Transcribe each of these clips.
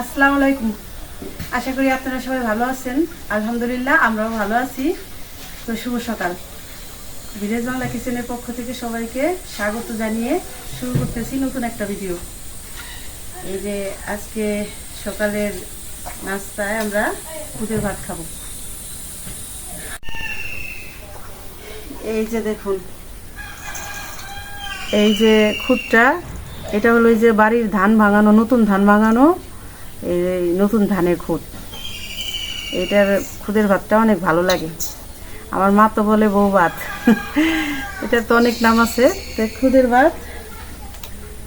আসসালামু আলাইকুম। আশা করি আপনারা সবাই ভালো আছেন। আলহামদুলিল্লাহ, আমরাও ভালো আছি। তো শুভ সকাল। বিদেশ বাংলা কিচেনের পক্ষ থেকে সবাইকে স্বাগত জানিয়ে শুরু করতেছি নতুন একটা ভিডিও এই যে আজকে সকালের নাস্তায় আমরা খুদের ভাত খাব। এই যে দেখুন, এই যে খুদটা, এটা হলো এই যে বাড়ির ধান ভাঙানো, নতুন ধান ভাঙানো এই নতুন ধানের খুদ এটার খুদের ভাতটা অনেক ভালো লাগে। আমার মা তো বলে বউ ভাত। এটার তো অনেক নাম আছে। খুদের ভাত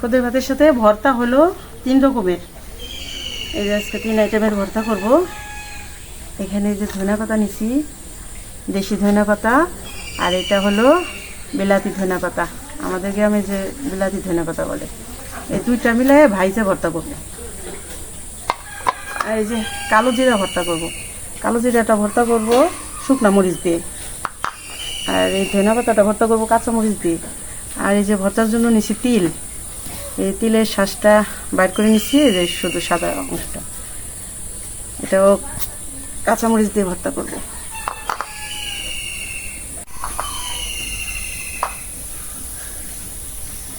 খুদের ভাতের সাথে ভর্তা হলো তিন রকমের। এই যে আজকে তিন আইটেমের ভর্তা করব। এখানে যে ধনে পাতা নিছি, দেশি ধনে পাতা, আর এটা হলো বিলাতি ধনে পাতা। আমাদের গ্রামে যে বিলাতি ধনে পাতা বলে, এই দুইটা মিলাই ভাইজা ভর্তা করব। এই যে কালো জিরা ভর্তা করব। কালো জিরাটা ভর্তা করব শুকনা মরিচ দিয়ে। আর এই ধনে পাতাটা ভর্তা করব কাঁচা মরিচ দিয়ে। আর এই যে ভর্তার জন্য নিছি তিল। এই তিলের শ্বাসটা বাইর করে নিচ্ছি যে শুধু সাদা অংশটা। এটাও কাঁচামরিচ দিয়ে ভর্তা করব।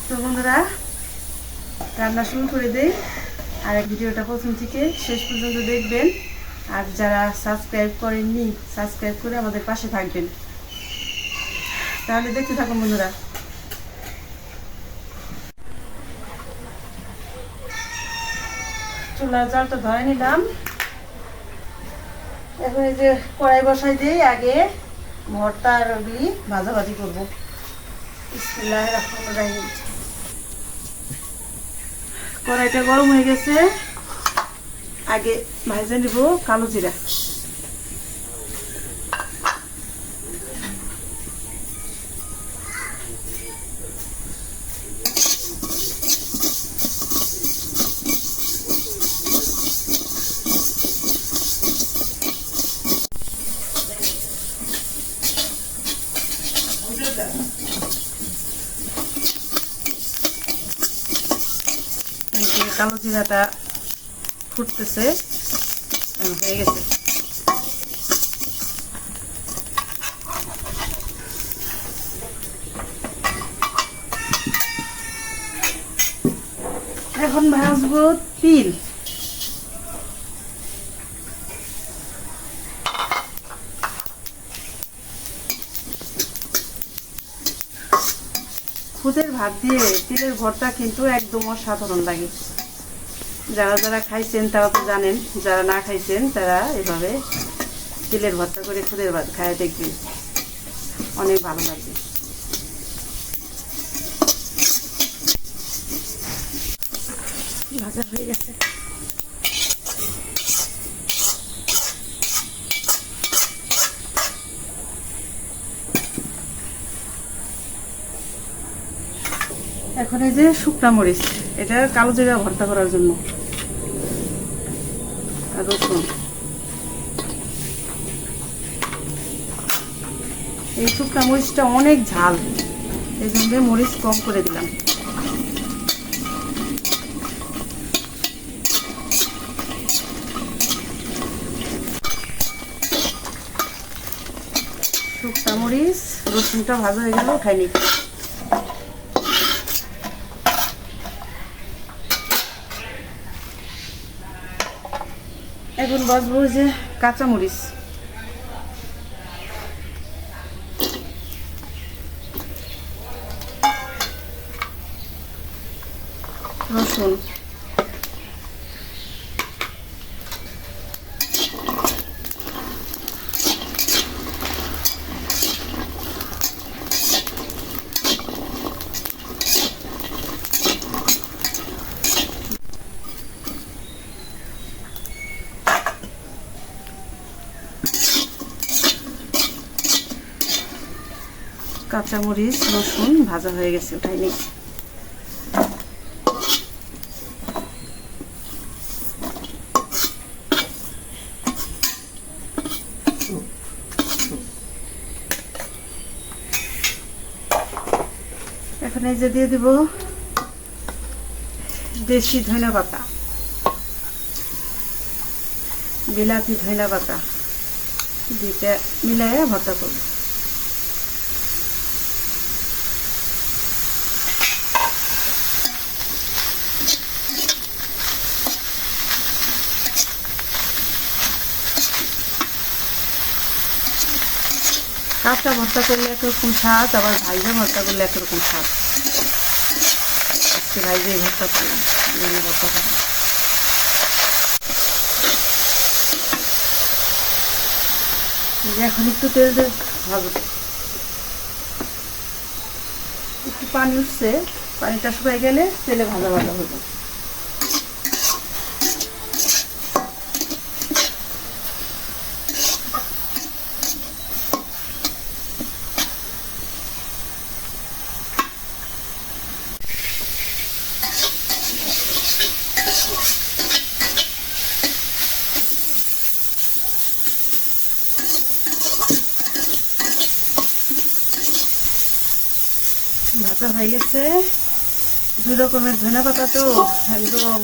তো বন্ধুরা, রান্না শুরু করে দেই। আর এক ভিডিওটা প্রথম থেকে শেষ পর্যন্ত দেখবেন। আর যারা সাবস্ক্রাইব করেননি, সাবস্ক্রাইব করে আমাদের পাশে থাকবেন। তাহলে দেখতে থাকুন বন্ধুরা। চুলার জালটা ধরে নিলাম। এখন এই যে কড়াই বসাই দিই আগে ভর্তা আর ভাজাভাজি করব। রহমান রাহিম। কড়াইটা গরম হয়ে গেছে। আগে ভাজে নিব কালো জিরা এই যে কালো জিরাটা ফুটতেছে। হয়ে গেছে। এখন ভাজবো তিল। খুদের ভাত দিয়ে তিলের ভর্তা কিন্তু একদম অসাধারণ লাগে। যারা যারা খাইছেন তারা তো জানেন, যারা না খাইছেন তারা এভাবে তেলের ভর্তা করে খুদের ভাত খায়, দেখবেন অনেক ভালো লাগবে এখন এই যে শুকনা মরিচ, এটা কালো জিরা ভর্তা করার জন্য। আর রসুন এই শুকনা মরিচটা অনেক ঝাল। এই জন্য মরিচ কম করে দিলাম। শুকনা মরিচ, রসুনটা ভাজা হয়ে গেল খাইনি এখন ওই যে কাঁচামরিচ রসুন কাঁচামরিচ, রসুন ভাজা হয়ে গেছে ওটাই নেই এখন এই যে দিয়ে দিব দেশি ধনে পাতা, বিলাতি ধইলা পাতা, দুইটা মিলাইয়া ভর্তা করব। কাঁচা ভর্তা করলে একরকম স্বাদ, আবার ভাইজা ভর্তা করলে একরকম স্বাদ। আজকে ভাইজে ভর্তা করলাম ভর্তা করলাম এখন একটু তেল দিয়ে ভাজব। একটু পানি উঠছে, পানিটা শুকাই গেলে তেলে ভাজা ভাজা হবে ভাজা হয়ে গেছে। দুই রকমের ধনে পাতা তো, একদম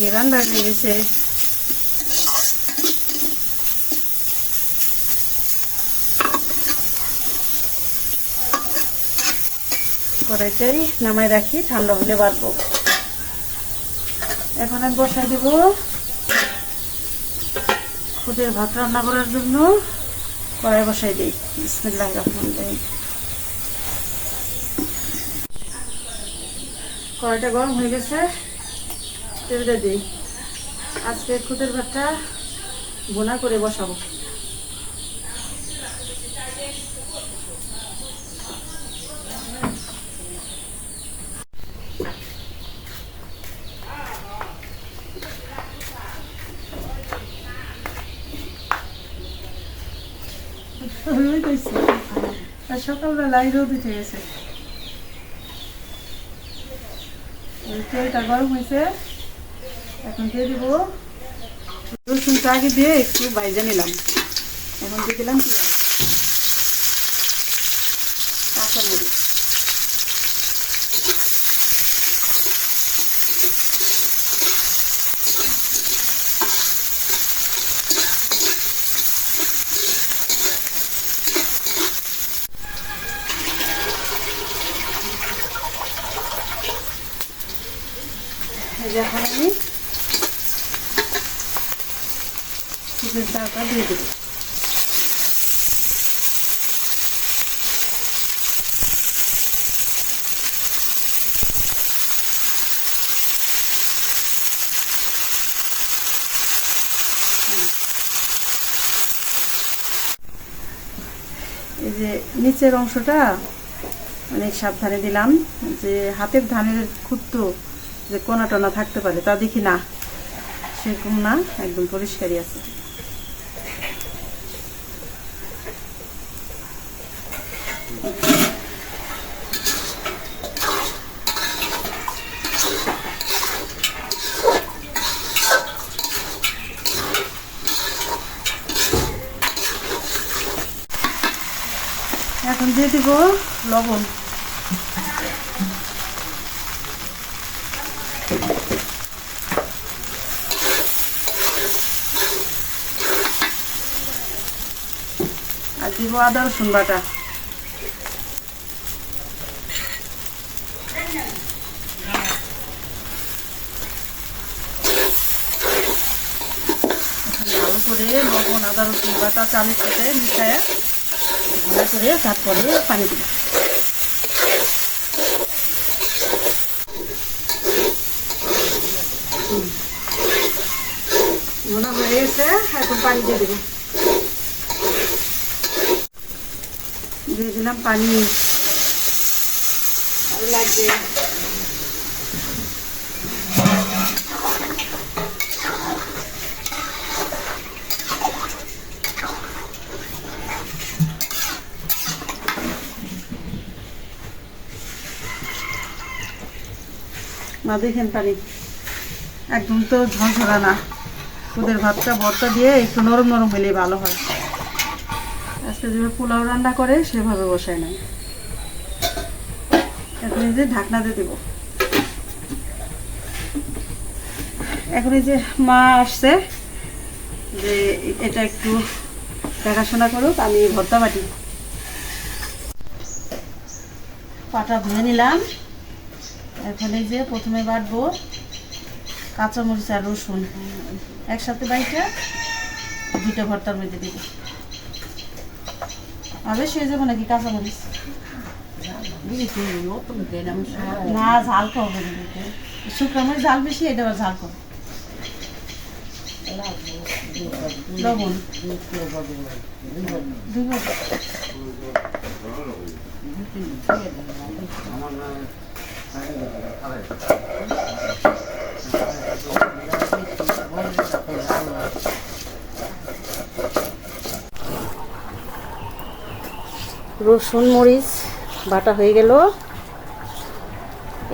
গেরান হয়ে গেছে। কড়াইটাই নামাই রাখি, ঠান্ডা হলে বাড়বো। এখন আমি বসাই দেবো খুদের ভাত রান্না করার জন্য। কড়াই বসাই দিই। বিসমিল্লাহ রহমান কড়াইটা গরম হয়ে গেছে। তেলটা দিই। আজকে খুদের ভাতটা বোনা করে বসাবো। সকালবেলায় রোদ উঠে গেছে এই তেলটা গরম হয়েছে, এখন দিয়ে দিব। রসুনটা আগে দিয়ে একটু বাইজে নিলাম। এখন দিয়ে দিলাম পেঁয়াজ, কাঁচামরিচ এই যে এখন আমি চিকেন চালটা দিয়ে এই যে নিচের অংশটা অনেক সাবধানে দিলাম, যে হাতের ধানের খুঁড়তো যে কোনা টোনা থাকতে পারে, তা দেখি না। সেরকম না, একদম পরিষ্কারই আছে এখন দিয়ে দিব লবণ। আর দিব আদা রসুন বাটা। ভালো করে লবণ, আদা রসুন বাটা চালের সাথে মিশায় ভালো করে তারপরে পানি দিব। মনে হয়ে গেছে এখন পানি দিয়ে দেবো। দিয়ে দিলাম পানি। লাগবে। মা দেখেন পানি। একদম তো ঝরঝরা না। ওদের ভাতটা ভর্তা দিয়ে একটু নরম নরম হলেই ভালো হয়। আজকে যেভাবে পোলাও রান্না করে, সেভাবে বসায় নাই। এখন এই যে ঢাকনা দিয়ে দেবো। এখন এই যে মা আসছে, যে এটা একটু দেখাশোনা করুক, আমি ভর্তা বাটি। পাটা ধুয়ে নিলাম। এখন এই যে প্রথমে বাটবো কাঁচামরিচ আর রসুন। একসাথে বাইটা দুইটা ভর্তার মধ্যে দিব। আর বেশি হয়ে যাব নাকি কাঁচামরিচ? না, ঝাল খাব শুকনো মরিচ ঝাল বেশি, এটা আবার ঝাল কম। লবণ। দুই। রসুন, মরিচ, বাটা হয়ে গেল।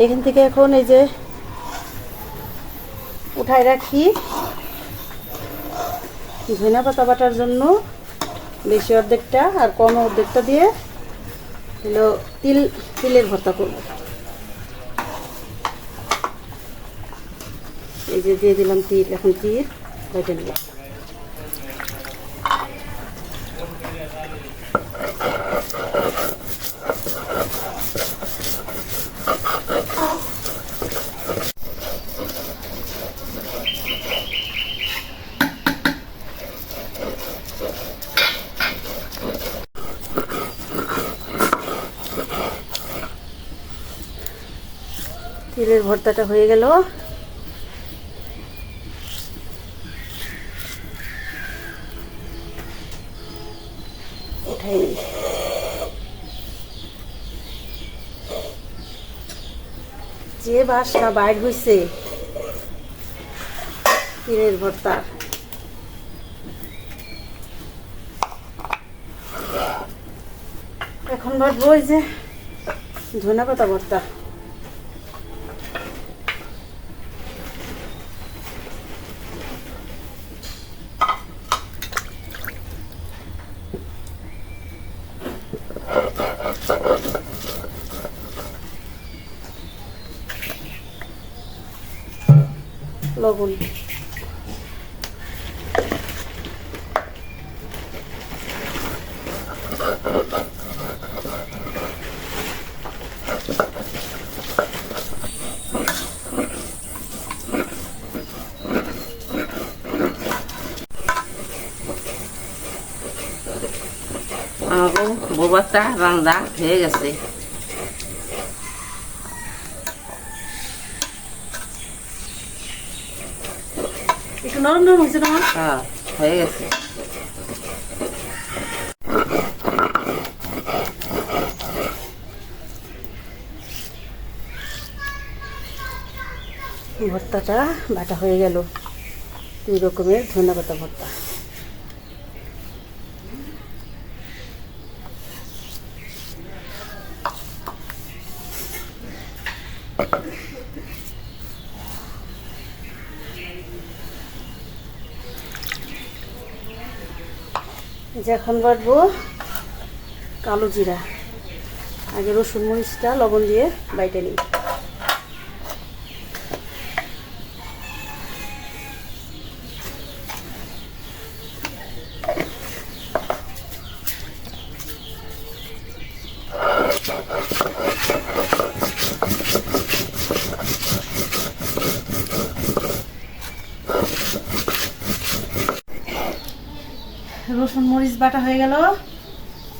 এখান থেকে এখন এই যে উঠায় রাখি। ধনিয়া পাতা বাটার জন্য বেশি অর্ধেকটা আর কম অর্ধেকটা দিয়ে হলো তিল, তিলের ভর্তা করব। এই যে দিয়ে দিলাম তিল এখন তিল বেটে নিলাম। তিলের ভর্তাটা হয়ে গেল। উঠাই নিই। যে বাসটা বাইর হয়েছে তিনের ভর্তা এখন ভাববো ওই যে ধনে পাতা ভর্তা লবণ। আমাকে বরবাদটা রান্না হয়ে গেছে। একটু নরম নরম হয়েছে মা? হ্যাঁ হয়ে গেছে। ভর্তাটা বাটা হয়ে গেল। দুই রকমের ধন্যবাদ ভর্তা। এখন বাটবো কালো জিরা। আগে রসুন মরিচটা লবণ দিয়ে বাইটে নিই রসুন মরিচ বাটা হয়ে গেল।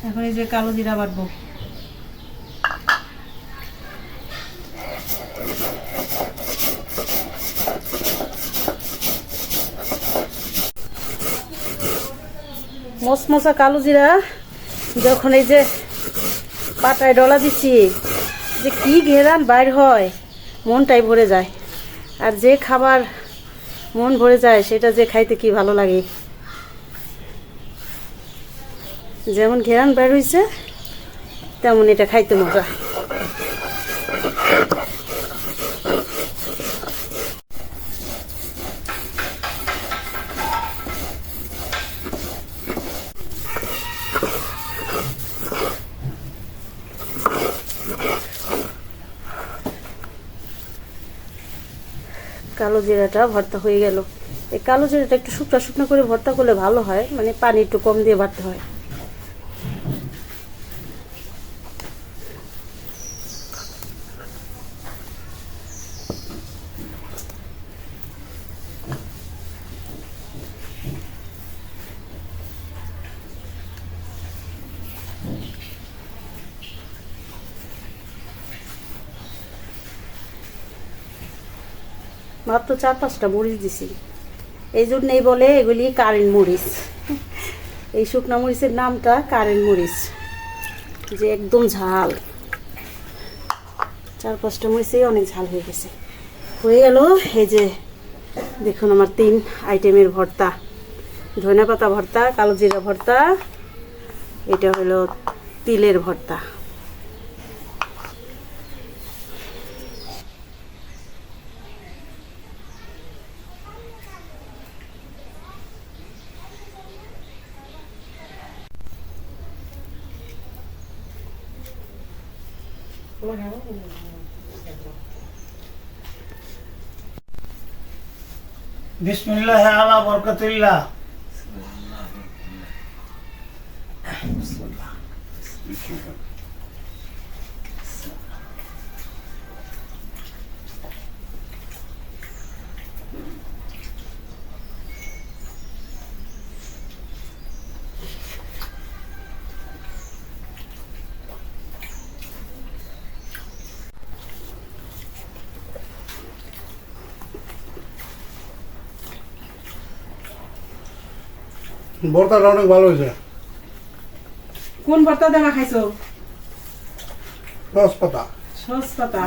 এখন এই যে কালো জিরা বাটবো। মশমশা কালো জিরা, যখন এই যে পাটায় ডলা দিচ্ছি, যে কি ঘেরান বাইর হয়, মনটাই ভরে যায়। আর যে খাবার মন ভরে যায়, সেটা যে খাইতে কি ভালো লাগে। যেমন ঘেরান বের হয়েছে তেমন এটা খাইতে মজা। কালো জিরাটা ভর্তা হয়ে গেল। এই কালো জিরাটা একটু শুকনো শুকনো করে ভর্তা করলে ভালো হয় মানে পানি একটু কম দিয়ে বাড়তে হয়। মাত্র চার পাঁচটা মরিচ দিছি। এই জন্যই বলে এগুলি কারেন্ট মরিচ। এই শুকনা মরিচের নামটা কারেন্ট মরিচ। যে একদম ঝাল। চার পাঁচটা মরিচেই অনেক ঝাল হয়ে গেছে। হয়ে গেল এই যে দেখুন আমার তিন আইটেমের ভর্তা। ধনে পাতা ভর্তা, কালো জিরা ভর্তা, এটা হলো তিলের ভর্তা। বিসমিল্লাহ আলা বরকতুল্লাহ। ভর্তাটা অনেক ভালো হয়েছে। কোন ভর্তা দেওয়া খাইছো? রস পাতা। সস পাতা।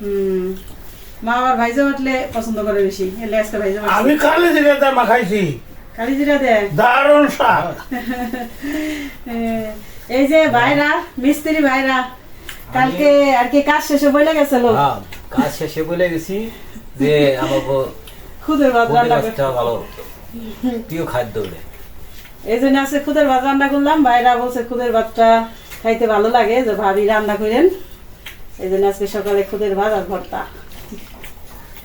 হুম। মা আবার ভাইজা বাটলে পছন্দ করে বেশি। এলে আজকে ভাইজা আমি কালে জিরাতে মাখাইছি কালি জিরা দেয় দারুণ স্বাদ। এই যে ভাইরা মিস্ত্রি ভাইরা কালকে আর কি কাজ শেষে বলে গেছিল? হ্যাঁ কাজ শেষে বলে গেছি যে আমার খুদের ভাত রান্না করতে। ভালো। প্রিয় খাদ্য বলে এই জন্য আজকে খুদের ভাত রান্না করলাম ভাইরা বলছে খুদের ভাতটা খাইতে ভালো লাগে যে ভাবি রান্না করেন। এই জন্য আজকে সকালে খুদের ভাত আর ভর্তা।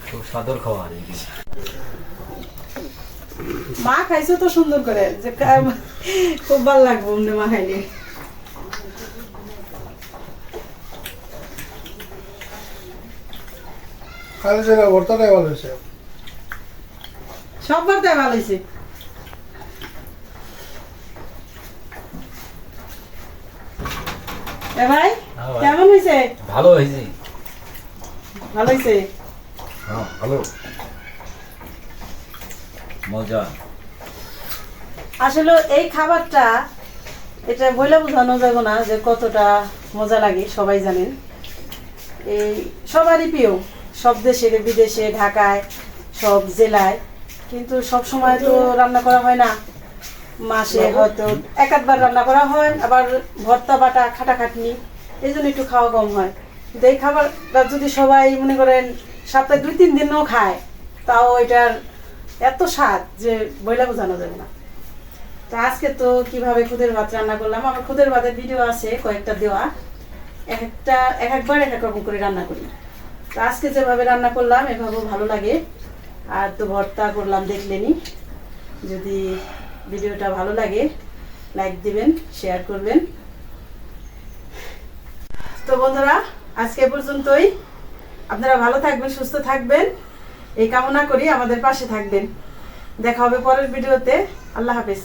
খুব সাদর খাওয়া আর কি মা খাইছো তো সুন্দর করে যে খুব ভালো লাগবে অমনি মা খাইলে। কালে জিরা ভর্তাটাই ভালো হয়েছে। সব ভর্তায় ভালো হয়েছে। এ ভাই হ্যাঁ কেমন হয়েছে? ভালো হয়েছে। ভালো হয়েছে? হ্যাঁ ভালো। মজা। আসলে এই খাবারটা এটা বলে বোঝানো যাবে না যে কতটা মজা লাগে সবাই জানেন। এই সবারই প্রিয় সব দেশে বিদেশে ঢাকায় সব জেলায়। কিন্তু সব সময় তো রান্না করা হয় না। মাসে হয়তো এক আধবার রান্না করা হয়, আবার ভর্তা, বাটা, খাটাখাটনি, এই জন্য একটু খাওয়া কম হয়। কিন্তু এই খাবারটা যদি সবাই মনে করেন সপ্তাহে দুই, তিন দিনও খায়, তাও এটার এত স্বাদ যে বইলা বোঝানো যাবে না। তো আজকে তো কীভাবে খুদের ভাত রান্না করলাম, আমার খুদের ভাতের ভিডিও আছে, কয়েকটা দেওয়া। এক একটা, এক একবার এক এক রকম করে রান্না করি। তো আজকে যেভাবে রান্না করলাম, এভাবেও ভালো লাগে। আর তো ভর্তা করলাম, দেখলেনি। যদি ভিডিওটা ভালো লাগে লাইক দিবেন শেয়ার করবেন। তো বন্ধুরা, আজকে পর্যন্তই। আপনারা ভালো থাকবেন, সুস্থ থাকবেন। এই কামনা করি আমাদের পাশে থাকবেন। দেখা হবে পরের ভিডিওতে। আল্লাহ হাফেজ।